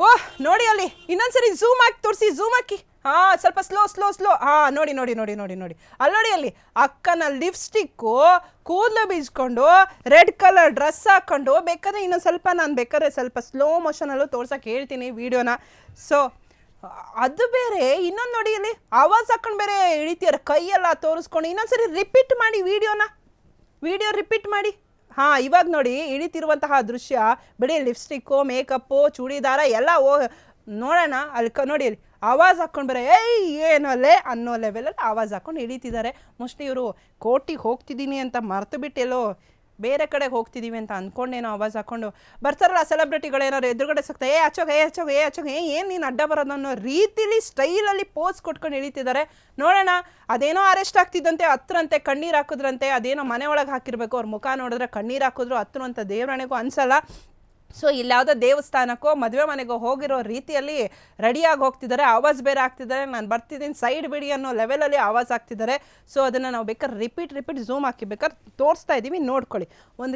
ಓಹ್, ನೋಡಿ ಅಲ್ಲಿ. ಇನ್ನೊಂದ್ಸರಿ ಝೂಮ್ ಹಾಕಿ ತೋರಿಸಿ ಝೂಮ್ ಹಾಕಿ. ಹಾ, ಸ್ವಲ್ಪ ಸ್ಲೋ ಸ್ಲೋ ಸ್ಲೋ ಹಾ, ನೋಡಿ ನೋಡಿ ನೋಡಿ ನೋಡಿ ನೋಡಿ. ಅಲ್ಲಿ ನೋಡಿ ಅಲ್ಲಿ. ಅಕ್ಕನ ಲಿಪ್ಸ್ಟಿಕ್ಕು ಕೂದಲು ಬೀಜ್ಕೊಂಡು ರೆಡ್ ಕಲರ್ ಡ್ರೆಸ್ ಹಾಕೊಂಡು, ಬೇಕಾದ್ರೆ ಇನ್ನೊಂದು ಸ್ವಲ್ಪ ನಾನು ಬೇಕಾದ್ರೆ ಸ್ವಲ್ಪ ಸ್ಲೋ ಮೋಷನಲ್ಲೂ ತೋರ್ಸಕ್ಕೆ ಹೇಳ್ತೀನಿ ವಿಡಿಯೋನ ಸೊ ಅದು ಬೇರೆ, ಇನ್ನೊಂದು ನೋಡಿ ಇಲ್ಲಿ. ಆವಾಜ್ ಹಾಕೊಂಡು ಬೇರೆ ಹಿಡಿತೀರ ಕೈಯೆಲ್ಲ ತೋರಿಸ್ಕೊಂಡು, ಇನ್ನೊಂದ್ಸರಿ ರಿಪೀಟ್ ಮಾಡಿ ವಿಡಿಯೋನ ವಿಡಿಯೋ ರಿಪೀಟ್ ಮಾಡಿ. ಹಾಂ, ಇವಾಗ ನೋಡಿ ಇಳಿತಿರುವಂತಹ ದೃಶ್ಯ. ಬಿಡಿ ಲಿಪ್ಸ್ಟಿಕ್ಕು, ಮೇಕಪ್ಪು, ಚೂಡಿದಾರ ಎಲ್ಲ ಓ, ನೋಡೋಣ. ಅಲ್ಲಿ ಕ ನೋಡಿ ಆವಾಜ್ ಹಾಕೊಂಡು ಬರೋ. ಏಯ್ ಏನೋಲೆ ಅನ್ನೋ ಲೆವೆಲಲ್ಲಿ ಆವಾಜ್ ಹಾಕೊಂಡು ಇಳಿತಿದ್ದಾರೆ ಮೋಸ್ಟ್ಲಿ ಇವರು ಕೋಟಿಗೆ ಹೋಗ್ತಿದ್ದೀನಿ ಅಂತ ಮರ್ತು ಬಿಟ್ಟು ಎಲ್ಲೋ ಬೇರೆ ಕಡೆ ಹೋಗ್ತಿದ್ದೀವಿ ಅಂತ ಅಂದ್ಕೊಂಡೇನೋ ಆವಾಜ್ ಹಾಕೊಂಡು. ಬರ್ತಾರಲ್ಲ ಸೆಲೆಬ್ರಿಟಿಗಳು ಏನಾದ್ರು ಎದುರುಗಡೆ ಸಿಗ್ತಾ ಏ ಹಚ್ಚೋಗ ಏ ಹಚ್ಚೋಗ ಏ ಹಚ್ಚೋಗ ಏ, ಏನು ನೀನು ಅಡ್ಡ ಬರೋದು? ಅನ್ನೋ ರೀತಿಲಿ ಸ್ಟೈಲಲ್ಲಿ ಪೋಸ್ ಕೊಟ್ಕೊಂಡು ಇಳಿತಿದ್ದಾರೆ ನೋಡೋಣ, ಅದೇನೋ ಅರೆಸ್ಟ್ ಆಗ್ತಿದ್ದಂತೆ, ಹತ್ರಂತೆ, ಕಣ್ಣೀರು ಹಾಕಿದ್ರಂತೆ, ಅದೇನೋ ಮನೆ ಒಳಗೆ ಹಾಕಿರ್ಬೇಕು, ಅವ್ರ ಮುಖ ನೋಡಿದ್ರೆ ಕಣ್ಣೀರು ಹಾಕಿದ್ರು, ಹತ್ರ ಅಂತ ದೇವರಣೆಗೂ ಅನ್ಸಲ್ಲ. ಸೊ ಇಲ್ಲಿ ಯಾವುದೋ ದೇವಸ್ಥಾನಕ್ಕೋ ಮದುವೆ ಮನೆಗೋ ಹೋಗಿರೋ ರೀತಿಯಲ್ಲಿ ರೆಡಿಯಾಗಿ ಹೋಗ್ತಿದ್ದಾರೆ. ಆವಾಜ್ ಬೇರೆ ಆಗ್ತಿದ್ದಾರೆ. ನಾನು ಬರ್ತಿದ್ದೀನಿ ಸೈಡ್ ಬಿಡಿ ಅನ್ನೋ ಲೆವೆಲಲ್ಲಿ ಆವಾಜ್ ಆಗ್ತಿದ್ದಾರೆ. ಸೊ ಅದನ್ನು ನಾವು ಬೇಕಾದ್ರೆ ರಿಪೀಟ್ ರಿಪೀಟ್ ಝೂಮ್ ಹಾಕಿ ಬೇಕಾದ್ರೆ ತೋರಿಸ್ತಾ ಇದ್ದೀವಿ ನೋಡ್ಕೊಳ್ಳಿ. ಒಂದು